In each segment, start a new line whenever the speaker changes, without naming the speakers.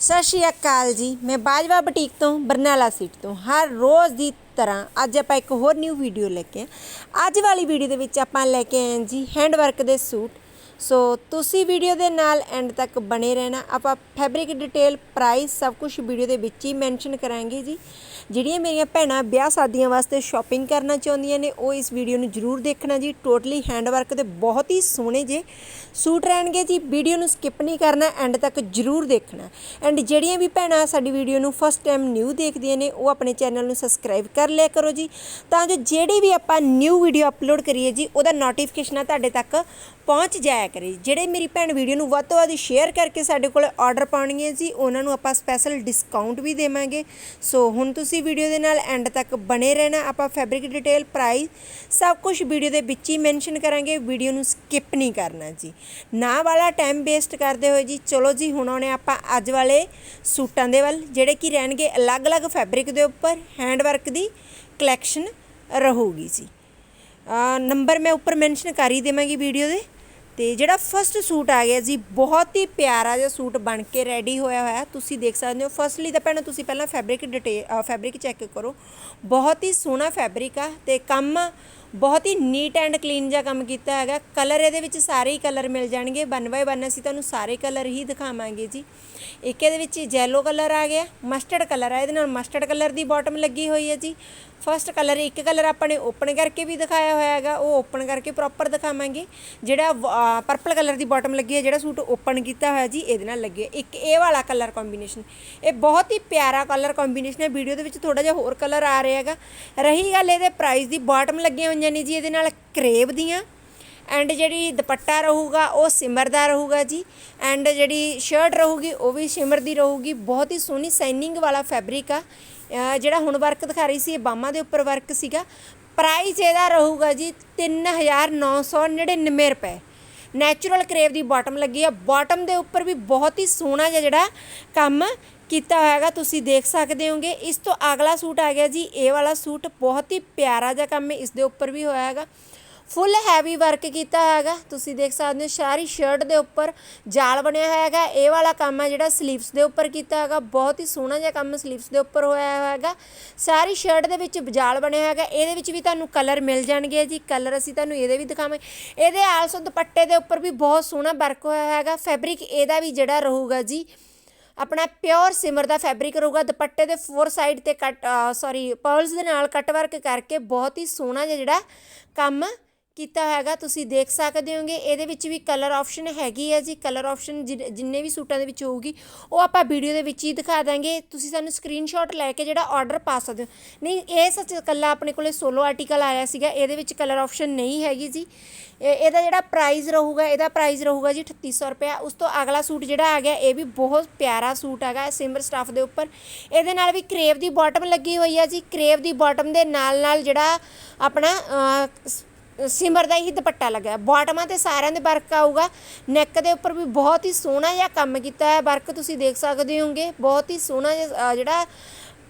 ਸਤਿ ਸ਼੍ਰੀ ਅਕਾਲ ਜੀ। ਮੈਂ ਬਾਜਵਾ ਬੁਟੀਕ ਤੋਂ, ਬਰਨਾਲਾ ਸੀਟ ਤੋਂ। ਹਰ ਰੋਜ਼ ਦੀ ਤਰ੍ਹਾਂ ਅੱਜ ਆਪਾਂ ਇੱਕ ਹੋਰ ਨਿਊ ਵੀਡੀਓ ਲੈ ਕੇ ਆਏ ਅੱਜ ਵਾਲੀ ਵੀਡੀਓ ਦੇ ਵਿੱਚ ਆਪਾਂ ਲੈ ਕੇ ਆਏ ਹਾਂ ਜੀ ਹੈਂਡ ਵਰਕ ਦੇ ਸੂਟ। ਸੋ ਤੁਸੀਂ ਵੀਡੀਓ ਦੇ ਨਾਲ ਐਂਡ ਤੱਕ ਬਣੇ ਰਹਿਣਾ। ਆਪਾਂ ਫੈਬਰਿਕ ਡਿਟੇਲ ਪ੍ਰਾਈਸ ਸਭ ਕੁਝ ਵੀਡੀਓ ਦੇ ਵਿੱਚ ਹੀ ਮੈਂਸ਼ਨ ਕਰਾਂਗੇ ਜੀ। ਜਿਹੜੀਆਂ ਮੇਰੀਆਂ ਭੈਣਾਂ ਵਿਆਹ ਸ਼ਾਦੀਆਂ ਵਾਸਤੇ ਸ਼ਾਪਿੰਗ ਕਰਨਾ ਚਾਹੁੰਦੀਆਂ ਨੇ, ਉਹ ਇਸ ਵੀਡੀਓ ਨੂੰ ਜਰੂਰ ਦੇਖਣਾ ਜੀ। ਟੋਟਲੀ ਹੈਂਡਵਰਕ ਦੇ ਬਹੁਤ ਹੀ ਸੋਹਣੇ ਜੇ ਸੂਟ ਰਹਿਣਗੇ ਜੀ। ਵੀਡੀਓ ਨੂੰ ਸਕਿਪ ਨਹੀਂ ਕਰਨਾ ਐਂਡ ਤੱਕ ਜਰੂਰ ਦੇਖਣਾ। ਐਂਡ ਜਿਹੜੀਆਂ ਵੀ ਭੈਣਾਂ ਸਾਡੀ ਵੀਡੀਓ ਨੂੰ ਫਸਟ ਟਾਈਮ ਨਿਊ ਦੇਖਦੀਆਂ ਨੇ, ਉਹ ਆਪਣੇ ਚੈਨਲ ਨੂੰ ਸਬਸਕ੍ਰਾਈਬ ਕਰ ਲਿਆ ਕਰੋ ਜੀ। ਤਾਂ ਜੋ ਜਿਹੜੀ ਵੀ ਆਪਾਂ ਨਿਊ ਵੀਡੀਓ ਅਪਲੋਡ ਕਰੀਏ ਜੀ, ਉਹਦਾ ਨੋਟੀਫਿਕੇਸ਼ਨ ਤੁਹਾਡੇ ਤੱਕ ਪਹੁੰਚ ਜਾਇਆ ਕਰੇ। ਜਿਹੜੇ ਮੇਰੀ ਭੈਣ ਵੀਡੀਓ ਨੂੰ ਵੱਧ ਤੋਂ ਵੱਧ ਸ਼ੇਅਰ ਕਰਕੇ ਸਾਡੇ ਕੋਲ ਆਰਡਰ ਪਾਉਣਗੇ ਜੀ, ਉਹਨਾਂ ਨੂੰ ਆਪਾਂ ਸਪੈਸ਼ਲ ਡਿਸਕਾਊਂਟ ਵੀ ਦੇਵਾਂਗੇ। ਸੋ ਹੁਣ ਤੁਸੀਂ ਵੀਡੀਓ ਦੇ ਨਾਲ ਐਂਡ ਤੱਕ ਬਣੇ ਰਹਿਣਾ। ਆਪਾਂ ਫੈਬਰਿਕ ਡਿਟੇਲ ਪ੍ਰਾਈਸ ਸਭ ਕੁਝ ਵੀਡੀਓ ਦੇ ਵਿੱਚ ਹੀ ਮੈਂਸ਼ਨ ਕਰਾਂਗੇ। ਵੀਡੀਓ ਨੂੰ ਸਕਿਪ ਨਹੀਂ ਕਰਨਾ ਜੀ। ਨਾ ਵਾਲਾ ਟਾਈਮ ਵੇਸਟ ਕਰਦੇ ਹੋਏ ਜੀ, ਚਲੋ ਜੀ, ਹੁਣ ਆਉਣੇ ਆਪਾਂ ਅੱਜ ਵਾਲੇ ਸੂਟਾਂ ਦੇ ਵੱਲ, ਜਿਹੜੇ ਕਿ ਰਹਿਣਗੇ ਅਲੱਗ-ਅਲੱਗ ਫੈਬਰਿਕ ਦੇ ਉੱਪਰ ਹੈਂਡ ਵਰਕ ਦੀ ਕਲੈਕਸ਼ਨ ਰਹੂਗੀ ਜੀ। ਨੰਬਰ ਮੈਂ ਉੱਪਰ ਮੈਂਸ਼ਨ ਕਰ ਹੀ ਦੇਵਾਂਗੀ ਵੀਡੀਓ ਦੇ। ਤੇ ਜਿਹੜਾ ਫਸਟ ਸੂਟ ਆ ਗਿਆ ਜੀ, ਬਹੁਤ ਹੀ ਪਿਆਰਾ ਜਿਹਾ ਸੂਟ ਬਣ ਕੇ ਰੈਡੀ ਹੋਇਆ ਹੋਇਆ। ਤੁਸੀਂ ਦੇਖ ਸਕਦੇ ਹੋ ਫਸਟਲੀ ਤਾਂ ਭੈਣਾਂ ਤੁਸੀਂ ਪਹਿਲਾਂ ਫੈਬਰਿਕ ਡਿਟੇਲ ਫੈਬਰਿਕ ਚੈੱਕ ਕਰੋ। ਬਹੁਤ ਹੀ ਸੋਹਣਾ ਫੈਬਰਿਕ ਆ ਤੇ ਕੰਮ ਬਹੁਤ ਹੀ ਨੀਟ ਐਂਡ ਕਲੀਨ ਜਿਹਾ ਕੰਮ ਕੀਤਾ ਹੈਗਾ। ਕਲਰ ਇਹਦੇ ਵਿੱਚ ਸਾਰੇ ਹੀ ਕਲਰ ਮਿਲ ਜਾਣਗੇ। ਵਨ ਬਾਏ ਵਨ ਅਸੀਂ ਤੁਹਾਨੂੰ ਸਾਰੇ ਕਲਰ ਹੀ ਦਿਖਾਵਾਂਗੇ ਜੀ। ਇੱਕ ਇਹਦੇ ਵਿੱਚ ਜੈਲੋ ਕਲਰ ਆ ਗਿਆ। ਮਸਟਰਡ ਕਲਰ ਆ। ਇਹਦੇ ਨਾਲ ਮਸਟਰਡ ਕਲਰ ਦੀ ਬਾਟਮ ਲੱਗੀ ਹੋਈ ਹੈ ਜੀ। ਫਸਟ ਕਲਰ ਇੱਕ ਕਲਰ ਆਪਾਂ ਨੇ ਓਪਨ ਕਰਕੇ ਵੀ ਦਿਖਾਇਆ ਹੋਇਆ ਹੈਗਾ। ਉਹ ਓਪਨ ਕਰਕੇ ਪ੍ਰੋਪਰ ਦਿਖਾਵਾਂਗੇ। ਜਿਹੜਾ ਪਰਪਲ ਕਲਰ ਦੀ ਬਾਟਮ ਲੱਗੀ ਹੈ, ਜਿਹੜਾ ਸੂਟ ਓਪਨ ਕੀਤਾ ਹੋਇਆ ਜੀ, ਇਹਦੇ ਨਾਲ ਲੱਗੀ ਹੈ। ਇੱਕ ਇਹ ਵਾਲਾ ਕਲਰ ਕੰਬੀਨੇਸ਼ਨ ਇਹ ਬਹੁਤ ਹੀ ਪਿਆਰਾ ਕਲਰ ਕੰਬੀਨੇਸ਼ਨ ਹੈ। ਵੀਡੀਓ ਦੇ ਵਿੱਚ ਥੋੜਾ ਜਿਹਾ ਹੋਰ ਕਲਰ ਆ ਰਿਹਾ ਹੈਗਾ। ਰਹੀ ਗੱਲ ਇਹਦੇ ਪ੍ਰਾਈਸ ਦੀ ਬਾਟਮ ਲੱਗੀਆਂ ਹੋਈਆਂ ਨੇ ਜੀ ਇਹਦੇ ਨਾਲ ਕਰੇਬ ਦੀਆਂ। ਐਂਡ ਜਿਹੜੀ ਦੁਪੱਟਾ ਰਹੂਗਾ, ਉਹ ਸਿਮਰ ਦਾ ਰਹੂਗਾ ਜੀ। ਐਂਡ ਜਿਹੜੀ ਸ਼ਰਟ ਰਹੂਗੀ, ਉਹ ਵੀ ਸ਼ਿਮਰ ਦੀ ਰਹੂਗੀ। ਬਹੁਤ ਹੀ ਸੋਹਣੀ ਸਾਈਨਿੰਗ ਵਾਲਾ ਫੈਬਰਿਕ ਆ। ਜਿਹੜਾ ਹੁਣ ਵਰਕ ਦਿਖਾ ਰਹੀ ਸੀ, ਇਹ ਬਾਹਾਂ ਦੇ ਉੱਪਰ ਵਰਕ ਸੀਗਾ। ਪ੍ਰਾਈਸ ਇਹਦਾ ਰਹੂਗਾ ਜੀ 3999 ਰੁਪਏ। ਨੈਚੁਰਲ ਕਰੇਵ ਦੀ ਬਾਟਮ ਲੱਗੀ ਆ। ਬਾਟਮ ਦੇ ਉੱਪਰ ਵੀ ਬਹੁਤ ਹੀ ਸੋਹਣਾ ਜਿਹਾ ਜਿਹੜਾ ਕੰਮ ਕੀਤਾ ਹੋਇਆਗਾ, ਤੁਸੀਂ ਦੇਖ ਸਕਦੇ ਹੋਗੇ। ਇਸ ਤੋਂ ਅਗਲਾ ਸੂਟ ਆ ਗਿਆ ਜੀ, ਇਹ ਵਾਲਾ ਸੂਟ ਬਹੁਤ ਹੀ ਪਿਆਰਾ ਜਿਹਾ ਕੰਮ ਇਸ ਦੇ ਉੱਪਰ ਵੀ ਹੋਇਆ ਹੈਗਾ ਫੁੱਲ ਹੈਵੀ ਵਰਕ ਕੀਤਾ ਹੈਗਾ ਤੁਸੀਂ ਦੇਖ ਸਕਦੇ ਹੋ, ਸਾਰੀ ਸ਼ਰਟ ਦੇ ਉੱਪਰ ਜਾਲ ਬਣਿਆ ਹੋਇਆ ਹੈਗਾ ਇਹ ਵਾਲਾ ਕੰਮ ਹੈ ਜਿਹੜਾ ਸਲੀਵਸ ਦੇ ਉੱਪਰ ਕੀਤਾ ਹੈਗਾ ਬਹੁਤ ਹੀ ਸੋਹਣਾ ਜਿਹਾ ਕੰਮ ਸਲੀਵਸ ਦੇ ਉੱਪਰ ਹੋਇਆ ਹੋਇਆ ਹੈਗਾ ਸਾਰੀ ਸ਼ਰਟ ਦੇ ਵਿੱਚ ਜਾਲ ਬਣਿਆ ਹੋਇਆ ਹੈਗਾ ਇਹਦੇ ਵਿੱਚ ਵੀ ਤੁਹਾਨੂੰ ਕਲਰ ਮਿਲ ਜਾਣਗੇ ਜੀ। ਕਲਰ ਅਸੀਂ ਤੁਹਾਨੂੰ ਇਹਦੇ ਵੀ ਦਿਖਾਵਾਂ ਇਹਦੇ ਆਲਸੋ ਦੁਪੱਟੇ ਦੇ ਉੱਪਰ ਵੀ ਬਹੁਤ ਸੋਹਣਾ ਵਰਕ ਹੋਇਆ ਹੈਗਾ ਫੈਬਰਿਕ ਇਹਦਾ ਵੀ ਜਿਹੜਾ ਰਹੂਗਾ ਜੀ ਆਪਣਾ ਪਿਓਰ ਸਿਮਰ ਦਾ ਫੈਬਰਿਕ ਰਹੂਗਾ, ਦੁਪੱਟੇ ਦੇ ਫੋਰ ਸਾਈਡ ਤੇ ਕੱਟ ਸੌਰੀ ਪਰਲਸ ਦੇ ਨਾਲ ਕੱਟ ਵਰਕ ਕਰਕੇ ਬਹੁਤ ਹੀ ਸੋਹਣਾ ਜਿਹਾ ਜਿਹੜਾ ਕੰਮ ਕੀਤਾ ਹੈਗਾ, ਤੁਸੀਂ ਦੇਖ ਸਕਦੇ ਹੋਗੇ, ਇਹਦੇ ਵਿੱਚ ਵੀ ਕਲਰ ਆਪਸ਼ਨ ਹੈਗੀ ਹੈ ਜੀ। ਕਲਰ ਆਪਸ਼ਨ ਜਿੰਨੇ ਵੀ ਸੂਟਾਂ ਦੇ ਵਿੱਚ ਹੋਊਗੀ, ਉਹ ਆਪਾਂ ਵੀਡੀਓ ਦੇ ਵਿੱਚ ਹੀ ਦਿਖਾ ਦਾਂਗੇ। ਤੁਸੀਂ ਸਾਨੂੰ ਸਕਰੀਨਸ਼ਾਟ ਲੈ ਕੇ ਜਿਹੜਾ ਆਰਡਰ ਪਾ ਸਕਦੇ ਹੋ। ਨਹੀਂ, ਇਹ ਸੱਚ ਕੱਲਾ ਆਪਣੇ ਕੋਲੇ ਸੋਲੋ ਆਰਟੀਕਲ ਆਇਆ ਸੀਗਾ, ਇਹਦੇ ਵਿੱਚ ਕਲਰ ਆਪਸ਼ਨ ਨਹੀਂ ਹੈਗੀ ਜੀ। ਇਹਦਾ ਜਿਹੜਾ ਪ੍ਰਾਈਸ ਰਹੂਗਾ, ਇਹਦਾ ਪ੍ਰਾਈਸ ਰਹੂਗਾ ਜੀ 3800 ਰੁਪਏ ਉਸ ਤੋਂ ਅਗਲਾ ਸੂਟ ਜਿਹੜਾ ਆ ਗਿਆ, ਇਹ ਵੀ ਬਹੁਤ ਪਿਆਰਾ ਸੂਟ ਹੈਗਾ ਸਿਮਰ ਸਟਾਫ ਦੇ ਉੱਪਰ। ਇਹਦੇ ਨਾਲ ਵੀ ਕਰੇਵ ਦੀ ਬਾਟਮ ਲੱਗੀ ਹੋਈ ਹੈ ਜੀ। ਕਰੇਵ ਦੀ ਬਾਟਮ ਦੇ ਨਾਲ ਨਾਲ ਜਿਹੜਾ ਆਪਣਾ ਸਿਮਰ ਦਾ ਹੀ ਦੁਪੱਟਾ ਲੱਗਾ ਬਾਟਮਾਂ ਤੇ ਸਾਰਿਆਂ ਦੇ ਵਰਕ ਆਊਗਾ। ਨੈਕ ਦੇ ਉੱਪਰ ਵੀ ਬਹੁਤ ਹੀ ਸੋਹਣਾ ਜਿਹਾ ਕੰਮ ਕੀਤਾ ਹੈ ਵਰਕ ਤੁਸੀਂ ਦੇਖ ਸਕਦੇ ਹੋਗੇ ਬਹੁਤ ਹੀ ਸੋਹਣਾ ਜਿਹਾ, ਜਿਹੜਾ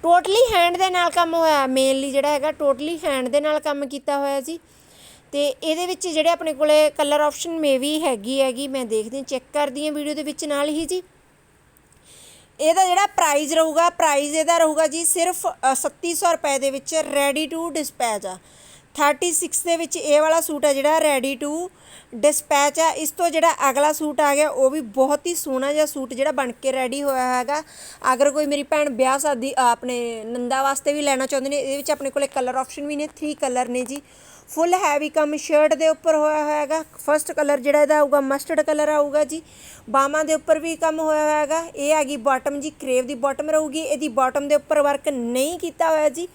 ਟੋਟਲੀ ਹੈਂਡ ਦੇ ਨਾਲ ਕੰਮ ਹੋਇਆ। ਮੇਨਲੀ ਜਿਹੜਾ ਹੈਗਾ ਟੋਟਲੀ ਹੈਂਡ ਦੇ ਨਾਲ ਕੰਮ ਕੀਤਾ ਹੋਇਆ ਜੀ ਤੇ ਇਹਦੇ ਵਿੱਚ ਜਿਹੜੇ ਆਪਣੇ ਕੋਲੇ ਕਲਰ ਆਪਸ਼ਨ ਮੇ ਵੀ ਹੈਗੀ ਹੈਗੀ ਮੈਂ ਦੇਖਦੀ ਚੈੱਕ ਕਰਦੀ ਹਾਂ ਵੀਡੀਓ ਦੇ ਵਿੱਚ ਨਾਲ ਹੀ ਜੀ। ਇਹਦਾ ਜਿਹੜਾ ਪ੍ਰਾਈਸ ਰਹੂਗਾ ਪ੍ਰਾਈਸ ਇਹਦਾ ਰਹੂਗਾ ਜੀ ਸਿਰਫ ਅ, 3700 ਰੁਪਏ ਦੇ ਵਿੱਚ ਰੈਡੀ ਟੂ ਡਿਸਪੈਚ ਆ। 36 ਦੇ ਵਿੱਚ ਇਹ ਵਾਲਾ ਸੂਟ ਆ ਜਿਹੜਾ ਰੈਡੀ ਟੂ ਡਿਸਪੈਚ ਆ। ਇਸ ਤੋਂ ਜਿਹੜਾ ਅਗਲਾ ਸੂਟ ਆ ਗਿਆ, ਉਹ ਵੀ ਬਹੁਤ ਹੀ ਸੋਹਣਾ ਜਿਹਾ ਸੂਟ ਜਿਹੜਾ ਬਣ ਕੇ ਰੈਡੀ ਹੋਇਆ ਹੈਗਾ। ਅਗਰ ਕੋਈ ਮੇਰੀ ਭੈਣ ਵਿਆਹ ਸ਼ਾਦੀ ਆਪਣੇ ਨੰਦਾ ਵਾਸਤੇ ਵੀ ਲੈਣਾ ਚਾਹੁੰਦੇ ਨੇ, ਇਹਦੇ ਵਿੱਚ ਆਪਣੇ ਕੋਲੇ ਕਲਰ ਆਪਸ਼ਨ ਵੀ ਨੇ 3 ਕਲਰ ਨੇ ਜੀ। ਫੁੱਲ ਹੈਵੀ ਕੰਮ ਸ਼ਰਟ ਦੇ ਉੱਪਰ ਹੋਇਆ ਹੋਇਆ ਹੈਗਾ। ਫਰਸਟ ਕਲਰ ਜਿਹੜਾ ਇਹਦਾ ਆਊਗਾ ਮਸਟਰਡ ਕਲਰ ਆਊਗਾ ਜੀ। ਬਾਹਾਂ ਦੇ ਉੱਪਰ ਵੀ ਕੰਮ ਹੋਇਆ ਹੋਇਆ ਹੈਗਾ। ਇਹ ਹੈਗੀ ਬਾਟਮ ਜੀ ਕਰੇਵ ਦੀ ਬਾਟਮ ਰਹੂਗੀ। ਇਹਦੀ ਬਾਟਮ ਦੇ ਉੱਪਰ ਵਰਕ ਨਹੀਂ ਕੀਤਾ ਹੋਇਆ ਜੀ।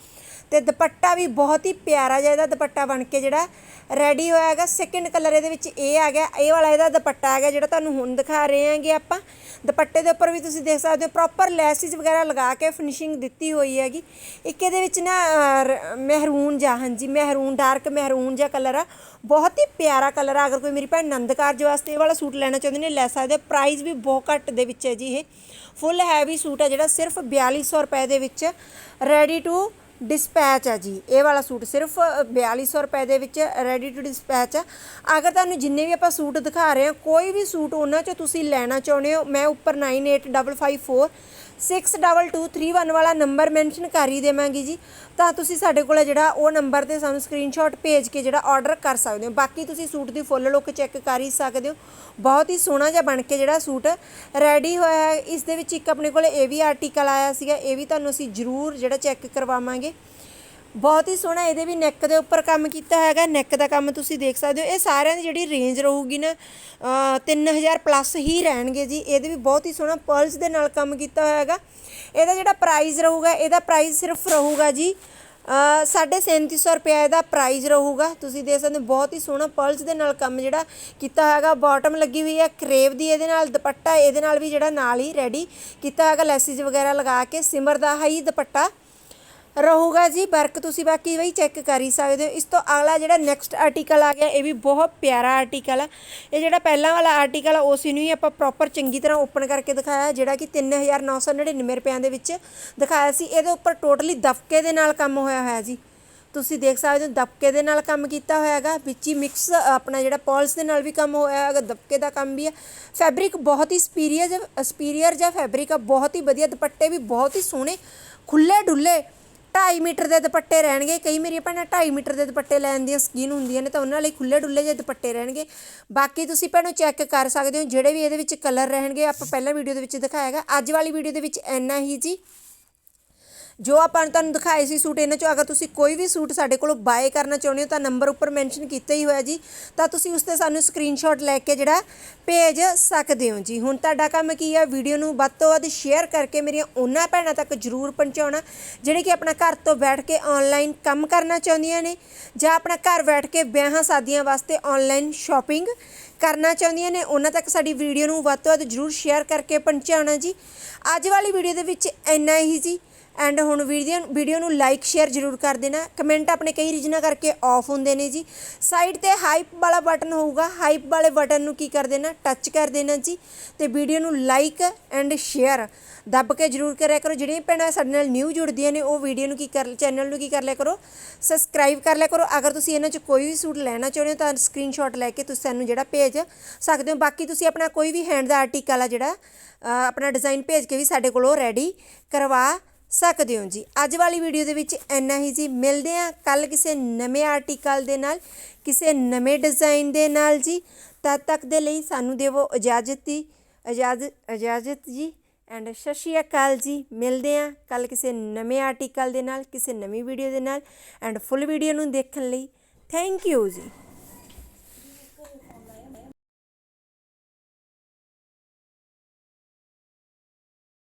ਤੇ ਦੁਪੱਟਾ ਵੀ ਬਹੁਤ ਹੀ ਪਿਆਰਾ ਜਿਹਾ ਇਹਦਾ ਦੁਪੱਟਾ ਬਣ ਕੇ ਜਿਹੜਾ ਰੈਡੀ ਹੋਇਆ ਹੈਗਾ। ਸੈਕਿੰਡ ਕਲਰ ਇਹਦੇ ਵਿੱਚ ਇਹ ਆ ਗਿਆ। ਇਹ ਵਾਲਾ ਇਹਦਾ ਦੁਪੱਟਾ ਹੈਗਾ ਜਿਹੜਾ ਤੁਹਾਨੂੰ ਹੁਣ ਦਿਖਾ ਰਹੇ ਹਾਂਗੇ ਆਪਾਂ। ਦੁਪੱਟੇ ਦੇ ਉੱਪਰ ਵੀ ਤੁਸੀਂ ਦੇਖ ਸਕਦੇ ਹੋ ਪ੍ਰੋਪਰ ਲੈਸਿਸ ਵਗੈਰਾ ਲਗਾ ਕੇ ਫਿਨਿਸ਼ਿੰਗ ਦਿੱਤੀ ਹੋਈ ਹੈਗੀ। ਇੱਕ ਇਹਦੇ ਵਿੱਚ ਨਾ ਅਹ, ਰ- ਮਹਿਰੂਨ ਜਾਂ ਹਾਂਜੀ ਮਹਿਰੂਨ ਡਾਰਕ ਮਹਿਰੂਨ ਜਿਹਾ ਕਲਰ ਆ। ਬਹੁਤ ਹੀ ਪਿਆਰਾ ਕਲਰ ਆ। ਅਗਰ ਕੋਈ ਮੇਰੀ ਭੈਣ ਨੰਦ ਕਾਰਜ ਵਾਸਤੇ ਇਹ ਵਾਲਾ ਸੂਟ ਲੈਣਾ ਚਾਹੁੰਦੇ ਨੇ ਲੈ ਸਕਦੇ ਪ੍ਰਾਈਸ ਵੀ ਬਹੁਤ ਘੱਟ ਦੇ ਵਿੱਚ ਹੈ ਜੀ ਇਹ। ਫੁੱਲ ਹੈਵੀ ਸੂਟ ਹੈ ਜਿਹੜਾ ਸਿਰਫ 4200 ਰੁਪਏ ਦੇ ਵਿੱਚ। ਰੈਡੀ ਟੂ ਡਿਸਪੈਚ ਆ ਜੀ। ਇਹ ਵਾਲਾ ਸੂਟ ਸਿਰਫ 4200 ਰੁਪਏ ਦੇ ਵਿੱਚ ਰੈਡੀ ਟੂ ਡਿਸਪੈਚ ਆ। ਅਗਰ ਤੁਹਾਨੂੰ ਜਿੰਨੇ ਵੀ ਆਪਾਂ ਸੂਟ ਦਿਖਾ ਰਹੇ ਹਾਂ, ਕੋਈ ਵੀ ਸੂਟ ਉਹਨਾਂ ਚੋਂ ਤੁਸੀਂ ਲੈਣਾ ਚਾਹੁੰਦੇ ਹੋ, ਮੈਂ ਉੱਪਰ 98554 622331 ਵਾਲਾ ਨੰਬਰ ਮੈਂਸ਼ਨ ਕਰ ਹੀ ਦੇਵਾਂਗੀ ਜੀ। ਤਾਂ ਤੁਸੀਂ ਸਾਡੇ ਕੋਲ ਜਿਹੜਾ ਉਹ ਨੰਬਰ ਤੇ ਸਾਨੂੰ ਸਕਰੀਨਸ਼ਾਟ ਭੇਜ ਕੇ ਜਿਹੜਾ ਆਰਡਰ ਕਰ ਸਕਦੇ ਹੋ। ਬਾਕੀ ਤੁਸੀਂ ਸੂਟ ਦੀ ਫੁੱਲ ਲੁੱਕ ਚੈੱਕ ਕਰ ਹੀ ਸਕਦੇ ਹੋ। ਬਹੁਤ ਹੀ ਸੋਹਣਾ ਜਿਹਾ ਬਣ ਕੇ ਜਿਹੜਾ ਸੂਟ ਰੈਡੀ ਹੋਇਆ ਹੈ। ਇਸ ਦੇ ਵਿੱਚ ਇੱਕ ਆਪਣੇ ਕੋਲ ਇਹ ਵੀ ਆਰਟੀਕਲ ਆਇਆ ਸੀਗਾ। ਇਹ ਵੀ ਤੁਹਾਨੂੰ ਅਸੀਂ ਜ਼ਰੂਰ ਜਿਹੜਾ ਚੈੱਕ ਕਰਵਾਵਾਂਗੇ। ਬਹੁਤ ਹੀ ਸੋਹਣਾ ਇਹਦੇ ਵੀ ਨੈਕ ਦੇ ਉੱਪਰ ਕੰਮ ਕੀਤਾ ਹੈਗਾ। ਨੈਕ ਦਾ ਕੰਮ ਤੁਸੀਂ ਦੇਖ ਸਕਦੇ ਹੋ। ਇਹ ਸਾਰਿਆਂ ਦੀ ਜਿਹੜੀ ਰੇਂਜ ਰਹੂਗੀ ਨਾ ਅ, 3000 ਪਲੱਸ ਹੀ ਰਹਿਣਗੇ ਜੀ। ਇਹਦੇ ਵੀ ਬਹੁਤ ਹੀ ਸੋਹਣਾ ਪਰਲਸ ਦੇ ਨਾਲ ਕੰਮ ਕੀਤਾ ਹੋਇਆ ਹੈਗਾ। ਇਹਦਾ ਜਿਹੜਾ ਪ੍ਰਾਈਸ ਰਹੂਗਾ ਇਹਦਾ ਪ੍ਰਾਈਸ ਸਿਰਫ ਰਹੂਗਾ ਜੀ ਅ, ਸਾਢੇ 3700 ਰੁਪਏ ਇਹਦਾ ਪ੍ਰਾਈਸ ਰਹੂਗਾ। ਤੁਸੀਂ ਦੇਖ ਸਕਦੇ ਹੋ ਬਹੁਤ ਹੀ ਸੋਹਣਾ ਪਰਲਸ ਦੇ ਨਾਲ ਕੰਮ ਜਿਹੜਾ ਕੀਤਾ ਹੈਗਾ। ਬਾਟਮ ਲੱਗੀ ਹੋਈ ਹੈ ਕਰੇਵ ਦੀ ਇਹਦੇ ਨਾਲ ਦੁਪੱਟਾ ਇਹਦੇ ਨਾਲ ਵੀ ਜਿਹੜਾ ਨਾਲ ਹੀ ਰੈਡੀ ਕੀਤਾ ਹੈਗਾ। ਲੈਸਿਸ ਵਗੈਰਾ ਲਗਾ ਕੇ ਸਿਮਰ ਦਾ ਹੀ ਦੁਪੱਟਾ ਰਹੂਗਾ ਜੀ, ਵਰਕ ਤੁਸੀਂ ਬਾਕੀ ਬਈ ਚੈੱਕ ਕਰ ਹੀ ਸਕਦੇ ਹੋ। ਇਸ ਤੋਂ ਅਗਲਾ ਜਿਹੜਾ ਨੈਕਸਟ ਆਰਟੀਕਲ ਆ ਗਿਆ, ਇਹ ਵੀ ਬਹੁਤ ਪਿਆਰਾ ਆਰਟੀਕਲ ਆ। ਇਹ ਜਿਹੜਾ ਪਹਿਲਾਂ ਵਾਲਾ ਆਰਟੀਕਲ ਆ ਉਸ ਨੂੰ ਹੀ ਆਪਾਂ ਪ੍ਰੋਪਰ ਚੰਗੀ ਤਰ੍ਹਾਂ ਓਪਨ ਕਰਕੇ ਦਿਖਾਇਆ, ਜਿਹੜਾ ਕਿ 3999 ਰੁਪਿਆਂ ਦੇ ਵਿੱਚ ਦਿਖਾਇਆ ਸੀ। ਇਹਦੇ ਉੱਪਰ ਟੋਟਲੀ ਦਫਕੇ ਦੇ ਨਾਲ ਕੰਮ ਹੋਇਆ ਹੋਇਆ ਜੀ। ਤੁਸੀਂ ਦੇਖ ਸਕਦੇ ਹੋ, ਦਬਕੇ ਦੇ ਨਾਲ ਕੰਮ ਕੀਤਾ ਹੋਇਆ ਹੈਗਾ। ਵਿੱਚ ਹੀ ਮਿਕਸ ਆਪਣਾ ਜਿਹੜਾ ਪੌਲਸ ਦੇ ਨਾਲ ਵੀ ਕੰਮ ਹੋਇਆ ਹੈਗਾ, ਦਬਕੇ ਦਾ ਕੰਮ ਵੀ ਹੈ ਫੈਬਰਿਕ ਬਹੁਤ ਹੀ ਸਪੀਰੀਅਰ ਸਪੀਰੀਅਰ ਜਿਹਾ ਫੈਬਰਿਕ ਆ। ਬਹੁਤ ਹੀ ਵਧੀਆ, ਦੁਪੱਟੇ ਵੀ ਬਹੁਤ ਹੀ ਸੋਹਣੇ ਖੁੱਲੇ ਡੁੱਲੇ 2.5 ਮੀਟਰ ਦੇ ਦੁਪੱਟੇ ਰਹਿਣਗੇ। ਕਈ ਮੇਰੀਆਂ ਭੈਣਾਂ 2.5 ਮੀਟਰ ਦੇ ਦੁਪੱਟੇ ਲੈਣ ਦੀਆਂ ਸਕੀਨ ਹੁੰਦੀਆਂ ਨੇ ਤਾਂ ਉਹਨਾਂ ਲਈ ਖੁੱਲੇ ਡੁੱਲੇ ਜਿਹੇ ਦੁਪੱਟੇ ਰਹਿਣਗੇ। ਬਾਕੀ ਤੁਸੀਂ ਭੈਣੋ ਚੈੱਕ ਕਰ ਸਕਦੇ ਹੋ, ਜਿਹੜੇ ਵੀ ਇਹਦੇ ਵਿੱਚ ਕਲਰ ਰਹਿਣਗੇ, ਆਪਾਂ ਪਹਿਲਾਂ ਵੀਡੀਓ ਦੇ ਵਿੱਚ ਦਿਖਾਇਆਗਾ ਅੱਜ ਵਾਲੀ ਵੀਡੀਓ ਦੇ ਵਿੱਚ ਇੰਨਾ ਹੀ ਜੀ। ਜੋ ਆਪਾਂ ਤੁਹਾਨੂੰ ਦਿਖਾਏ ਸੀ ਸੂਟ, ਇਹਨਾਂ ਚੋਂ ਅਗਰ ਤੁਸੀਂ ਕੋਈ ਵੀ ਸੂਟ ਸਾਡੇ ਕੋਲੋਂ ਬਾਏ ਕਰਨਾ ਚਾਹੁੰਦੇ ਹੋ ਤਾਂ ਨੰਬਰ ਉੱਪਰ ਮੈਂਸ਼ਨ ਕੀਤਾ ਹੀ ਹੋਇਆ ਜੀ। ਤਾਂ ਤੁਸੀਂ ਉਸ ਤੇ ਸਾਨੂੰ ਸਕਰੀਨਸ਼ਾਟ ਲੈ ਕੇ ਜਿਹੜਾ ਭੇਜ ਸਕਦੇ ਹੋ ਜੀ। ਹੁਣ ਤੁਹਾਡਾ ਕੰਮ ਕੀ ਹੈ ਵੀਡੀਓ ਨੂੰ ਵੱਧ ਤੋਂ ਵੱਧ ਸ਼ੇਅਰ ਕਰਕੇ ਮੇਰੀਆਂ ਉਹਨਾਂ ਭੈਣਾਂ ਤੱਕ ਜਰੂਰ ਪਹੁੰਚਾਉਣਾ, ਜਿਹੜੇ ਕਿ ਆਪਣਾ ਘਰ ਤੋਂ ਬੈਠ ਕੇ ਆਨਲਾਈਨ ਕੰਮ ਕਰਨਾ ਚਾਹੁੰਦੀਆਂ ਨੇ ਜਾਂ ਆਪਣਾ ਘਰ ਬੈਠ ਕੇ ਵਿਆਹਾਂ ਸ਼ਾਦੀਆਂ ਵਾਸਤੇ ਆਨਲਾਈਨ ਸ਼ਾਪਿੰਗ ਕਰਨਾ ਚਾਹੁੰਦੀਆਂ ਨੇ, ਉਹਨਾਂ ਤੱਕ ਸਾਡੀ ਵੀਡੀਓ ਨੂੰ ਵੱਧ ਤੋਂ ਵੱਧ ਜਰੂਰ ਸ਼ੇਅਰ ਕਰਕੇ ਪਹੁੰਚਾਉਣਾ ਜੀ। ਅੱਜ ਵਾਲੀ ਵੀਡੀਓ ਦੇ ਵਿੱਚ ਇੰਨਾ ਹੀ ਜੀ। ਐਂਡ ਹੁਣ ਵੀਡੀਓ ਵੀਡੀਓ ਨੂੰ ਲਾਈਕ ਸ਼ੇਅਰ ਜ਼ਰੂਰ ਕਰ ਦੇਣਾ। ਕਮੈਂਟ ਆਪਣੇ ਕਈ ਰੀਜਨਾਂ ਕਰਕੇ ਆਫ ਹੁੰਦੇ ਨੇ ਜੀ। ਸਾਈਡ ਤੇ ਹਾਈਪ ਵਾਲਾ ਬਟਨ ਹੋਊਗਾ। ਹਾਈਪ ਵਾਲੇ ਬਟਨ ਨੂੰ ਕੀ ਕਰ ਦੇਣਾ? ਟੱਚ ਕਰ ਦੇਣਾ ਜੀ। ਤੇ ਵੀਡੀਓ ਨੂੰ ਲਾਈਕ ਐਂਡ ਸ਼ੇਅਰ ਦੱਬ ਕੇ ਜ਼ਰੂਰ ਕਰਿਆ ਕਰੋ। ਜਿਹੜੀਆਂ ਭੈਣਾਂ ਸਾਡੇ ਨਾਲ ਨਿਊ ਜੁੜਦੀਆਂ ਨੇ, ਉਹ ਵੀਡੀਓ ਨੂੰ ਕੀ ਕਰ ਚੈਨਲ ਨੂੰ ਕੀ ਕਰ ਲਿਆ ਕਰੋ? ਸਬਸਕ੍ਰਾਈਬ ਕਰ ਲਿਆ ਕਰੋ। ਅਗਰ ਤੁਸੀਂ ਇਹਨਾਂ 'ਚ ਕੋਈ ਵੀ ਸੂਟ ਲੈਣਾ ਚਾਹੁੰਦੇ ਹੋ ਤਾਂ ਸਕਰੀਨਸ਼ਾਟ ਲੈ ਕੇ ਤੁਸੀਂ ਸਾਨੂੰ ਜਿਹੜਾ ਭੇਜ ਸਕਦੇ ਹੋ। ਬਾਕੀ ਤੁਸੀਂ ਆਪਣਾ ਕੋਈ ਵੀ ਹੈਂਡ ਦਾ ਆਰਟੀਕਲ ਆ ਜਿਹੜਾ ਆਪਣਾ ਡਿਜ਼ਾਈਨ ਭੇਜ ਕੇ ਵੀ ਸਾਡੇ ਕੋਲੋਂ ਰੈਡੀ ਕਰਵਾ ਸਕਦੇ ਹੋ ਜੀ। ਅੱਜ ਵਾਲੀ ਵੀਡੀਓ ਦੇ ਵਿੱਚ ਇੰਨਾ ਹੀ ਜੀ। ਮਿਲਦੇ ਆ ਕੱਲ ਕਿਸੇ ਨਵੇਂ ਆਰਟੀਕਲ ਦੇ ਨਾਲ, ਕਿਸੇ ਨਵੇਂ ਡਿਜ਼ਾਈਨ ਦੇ ਨਾਲ ਜੀ। ਤਦ ਤੱਕ ਦੇ ਲਈ ਸਾਨੂੰ ਦੇਵੋ ਇਜਾਜ਼ਤ ਦੀ ਇਜਾਜ਼ਤ ਇਜਾਜ਼ਤ ਜੀ। ਐਂਡ ਸਤਿ ਸ਼੍ਰੀ ਅਕਾਲ ਜੀ। ਮਿਲਦੇ ਆ ਕੱਲ ਕਿਸੇ ਨਵੇਂ ਆਰਟੀਕਲ ਦੇ ਨਾਲ, ਕਿਸੇ ਨਵੀਂ ਵੀਡੀਓ ਦੇ ਨਾਲ। ਐਂਡ ਫੁੱਲ ਵੀਡੀਓ ਨੂੰ ਦੇਖਣ ਲਈ ਥੈਂਕ ਯੂ ਜੀ।